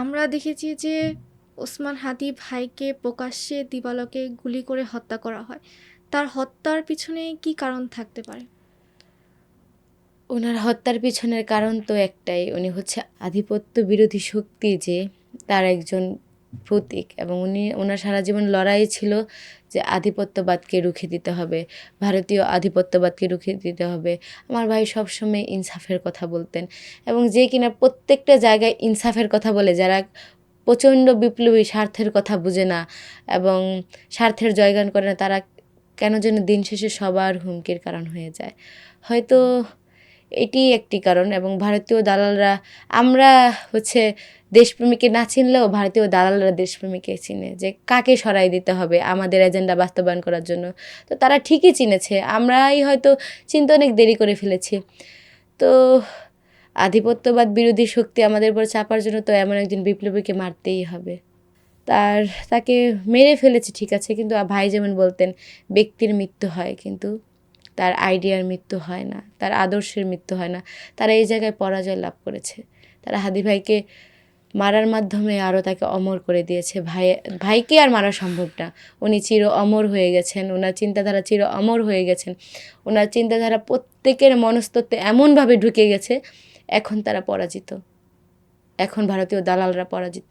আমরা দেখেছি যে ওসমান হাদি ভাইকে প্রকাশ্যে দিবালকে গুলি করে হত্যা করা হয়। তার হত্যার পিছনে কি কারণ থাকতে পারে? ওনার হত্যার পিছনের কারণ তো একটাই। উনি হচ্ছে আধিপত্য বিরোধী শক্তি যে, তার একজন প্রতীক এবং উনি ওনার সারা জীবন লড়াই ছিল যে আধিপত্যবাদকে রুখে দিতে হবে, ভারতীয় আধিপত্যবাদকে রুখে দিতে হবে। আমার ভাই সবসময় ইনসাফের কথা বলতেন এবং যে কিনা প্রত্যেকটা জায়গায় ইনসাফের কথা বলে, যারা প্রচণ্ড বিপ্লবী স্বার্থের কথা বুঝে না এবং স্বার্থের জয়গান করে না, তারা কেন যেন দিন শেষে সবার হুমকির কারণ হয়ে যায়। হয়তো এটি একটি কারণ এবং ভারতীয় দালালরা, আমরা হচ্ছে দেশপ্রেমীকে না চিনলেও ভারতীয় দালালরা দেশপ্রেমীকে চিনে যে কাকে সরাই দিতে হবে আমাদের এজেন্ডা বাস্তবায়ন করার জন্য। তো তারা ঠিকই চিনেছে, আমরাই হয়তো চিন্তা অনেক দেরি করে ফেলেছি। তো আধিপত্যবাদ বিরোধী শক্তি আমাদের উপর চাপার জন্য তো এমন একজন বিপ্লবীকে মারতেই হবে। তার, তাকে মেরে ফেলেছে, ঠিক আছে, কিন্তু ভাই যেমন বলতেন, ব্যক্তির মৃত্যু হয়, কিন্তু তার আইডিয়ার মৃত্যু হয় না, তার আদর্শের মৃত্যু হয় না। তারা এই জায়গায় পরাজয় লাভ করেছে। তারা হাদি ভাইকে মারার মাধ্যমে আরও তাকে অমর করে দিয়েছে। ভাই, ভাইকে আর মারা সম্ভব না। উনি চির অমর হয়ে গেছেন, ওনার চিন্তাধারা চির অমর হয়ে গেছেন। ওনার চিন্তাধারা প্রত্যেকের মনস্তত্ত্বে এমনভাবে ঢুকে গেছে, এখন তারা পরাজিত। এখন ভারতীয় দালালরা পরাজিত।